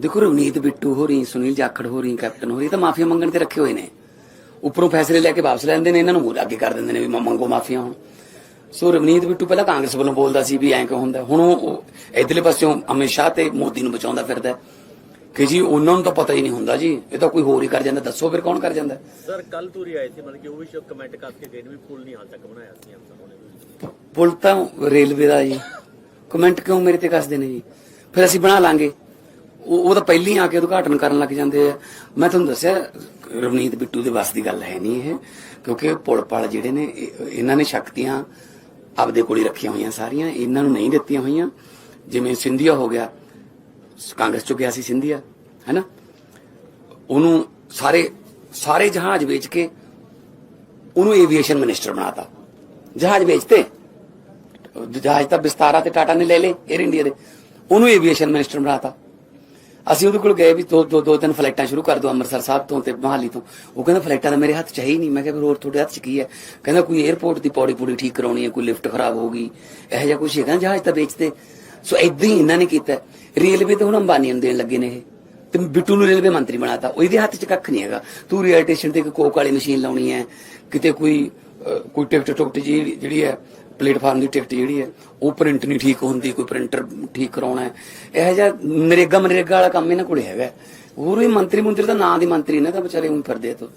ਦੇਖੋ ਰਵਨੀਤ ਬਿੱਟੂ ਹੋ ਰਹੀ ਸੁਨੀਲ ਜਾਖੜ ਹੋ ਰਹੀ ਕੈਪਟਨ ਹੋ ਰਹੀ ਤਾਂ ਮਾਫੀਆ ਮੰਗਣ ਤੇ ਰੱਖੇ ਹੋਏ ਨੇ। ਉੱਪਰੋਂ ਫੈਸਲੇ ਲੈ ਕੇ ਵਾਪਸ ਲੈਂਦੇ ਨੇ ਇਹਨਾਂ ਨੂੰ ਮੂਹਰੇ ਅੱਗੇ ਕਰ ਦਿੰਦੇ ਨੇ ਵੀ ਮੰਗੋ ਮਾਫੀਆਂ ਹੁਣ। ਸੋ ਰਵਨੀਤ ਬਿੱਟੂ ਪਹਿਲਾਂ ਕਾਂਗਰਸ ਵੱਲੋਂ ਬੋਲਦਾ ਸੀ ਵੀ ਐਂ ਕਿਉਂ ਹੁੰਦਾ। ਹੁਣ ਉਹ ਇਧਰਲੇ ਪਾਸਿਓਂ ਅਮਿਤ ਸ਼ਾਹ ਤੇ ਮੋਦੀ ਨੂੰ ਬਚਾਉਂਦਾ ਫਿਰਦਾ। ਕਿ ਜੀ ਉਹਨਾਂ ਨੂੰ ਤਾਂ ਪਤਾ ਹੀ ਨਹੀਂ ਹੁੰਦਾ ਜੀ। ਇਹ ਤਾਂ ਕੋਈ ਹੋਰ ਹੀ ਕਰ ਜਾਂਦਾ। ਦੱਸੋ ਫਿਰ ਕੌਣ ਕਰ ਜਾਂਦਾ? ਸਰ ਕੱਲ ਤੂਰੀ ਆਏ ਸੀ ਮਤਲਬ ਕਿ ਉਹ ਵੀ ਕਮੈਂਟ ਕਰਕੇ ਗਏ ਨੇ ਵੀ ਪੁੱਲ ਨਹੀਂ ਹਾਲ ਤੱਕ ਬਣਾਇਆ ਸੀ ਹਮ ਸਭੋਂ ਨੇ। ਪੁਲ ਤਾਂ ਰੇਲਵੇ ਦਾ ਜੀ। ਕਮੈਂਟ ਕਿਉਂ ਮੇਰੇ ਤੇ ਕੱਸਦੇ ਨੇ ਜੀ? ਫਿਰ ਅਸੀਂ ਬਣਾ ਲਾਂਗੇ। ਉਹ ਉਹ ਤਾਂ ਪਹਿਲੀ ਆ ਕੇ ਉਦਘਾਟਨ ਕਰਨ ਲੱਗ ਜਾਂਦੇ ਆ। ਮੈਂ ਤੁਹਾਨੂੰ ਦੱਸਿਆ, ਰਵਨੀਤ ਬਿੱਟੂ ਦੇ ਵੱਸ ਦੀ ਗੱਲ ਹੈ ਨਹੀਂ ਇਹ, ਕਿਉਂਕਿ ਪੁਲ ਪਲ ਜਿਹੜੇ ਨੇ ਇਹਨਾਂ ਨੇ ਸ਼ਕਤੀਆਂ ਆਪਦੇ ਕੋਲ ਹੀ ਰੱਖੀਆਂ ਹੋਈਆਂ ਸਾਰੀਆਂ, ਇਹਨਾਂ ਨੂੰ ਨਹੀਂ ਦਿੱਤੀਆਂ ਹੋਈਆਂ। ਜਿਵੇਂ ਸਿੰਧੀਆ ਹੋ ਗਿਆ, ਕਾਂਗਰਸ ਚੋਂ ਗਿਆ ਸੀ ਸਿੰਧੀਆ, ਹੈਨਾ? ਉਹਨੂੰ ਸਾਰੇ ਸਾਰੇ ਜਹਾਜ਼ ਵੇਚ ਕੇ ਉਹਨੂੰ ਏਵੀਏਸ਼ਨ ਮਿਨਿਸਟਰ ਬਣਾਤਾ। ਜਹਾਜ਼ ਵੇਚਤੇ। ਜਹਾਜ਼ ਤਾਂ ਵਿਸਤਾਰਾ ਤੇ ਟਾਟਾ ਨੇ ਲੈ ਲਏ 에ਅਰ ਇੰਡੀਆ ਦੇ। ਉਹਨੂੰ ਏਵੀਏਸ਼ਨ ਮਿਨਿਸਟਰ ਬਣਾਤਾ। ਅਸੀਂ ਉਹਦੇ ਕੋਲ ਗਏ ਵੀ ਦੋ ਦੋ ਦੋ ਤਿੰਨ ਫਲਾਈਟਾਂ ਸ਼ੁਰੂ ਕਰ ਦਿਓ ਅੰਮ੍ਰਿਤਸਰ ਸਾਹਿਬ ਤੋਂ ਤੇ ਮਹਾਲੀ ਤੋਂ। ਉਹ ਕਹਿੰਦਾ ਫਲਾਈਟਾਂ ਤਾਂ ਮੇਰੇ ਹੱਥ 'ਚ ਹੈ ਹੀ ਨਹੀਂ। ਮੈਂ ਕਿਹਾ ਫਿਰ ਹੋਰ ਤੁਹਾਡੇ ਹੱਥ 'ਚ ਕੀ ਹੈ? ਕਹਿੰਦਾ ਕੋਈ 에ਅਰਪੋਰਟ ਦੀ ਪੌੜੀ ਪੂੜੀ ਠੀਕ ਕਰਾਉਣੀ ਹੈ, ਕੋਈ ਲਿਫਟ ਖਰਾਬ ਹੋ ਗਈ, ਇਹੋ ਜਿਹਾ ਕੁਝ ਹੈਗਾ ਜਹਾਜ਼ ਤਾਂ ਵੇਚਦੇ। ਸੋ ਇਦਾਂ ਹੀ ਇਹਨਾਂ ਨੇ ਕੀਤਾ। ਰੇਲਵੇ ਤੇ ਹੁਣ ਅੰਬਾਨੀ ਨੂੰ ਦੇਣ ਲੱਗੇ ਨੇ ਇਹ। ਤੇ ਬਿੱਟੂ ਨੂੰ ਰੇਲਵੇ ਮੰਤਰੀ ਬਣਾਤਾ। ਉਹ ਇਹਦੇ ਹੱਥ 'ਚ ਕੱਖ ਨਹੀਂ ਹੈਗਾ। ਤੂੰ ਰੇਲ ਸਟੇਸ਼ਨ ਤੇ ਇੱਕ ਕੋਕ ਵਾਲੀ ਮਸ਼ੀਨ ਲਾਉਣੀ ਹੈ, ਕਿਤੇ ਕੋਈ ਕੋਈ ਟਿਕਟ ਟੁਕਟ ਜਿਹੜੀ ਜਿਹੜੀ ਹੈ ਪਲੇਟਫਾਰਮ ਦੀ ਟਿਕਟ ਜਿਹੜੀ ਹੈ, ਉਹ ਪ੍ਰਿੰਟ ਨਹੀਂ ਠੀਕ ਹੁੰਦੀ, ਕੋਈ ਪ੍ਰਿੰਟਰ ਠੀਕ ਕਰਾਉਣਾ ਹੈ। ਇਹ ਜਿਹਾ ਨਰੇਗਾ ਮਨਰੇਗਾ ਵਾਲਾ ਕੰਮ ਇਹਨਾਂ ਕੋਲੇ ਹੈਗਾ ਹੋਰ ਇਹ ਮੰਤਰੀ ਮੰਤਰੀ ਦਾ ਨਾਂ ਦੀ ਮੰਤਰੀ ਨੇ ਤਾਂ ਵਿਚਾਰੇ ਹੁਣ ਫਿਰਦੇ ਤੋਂ।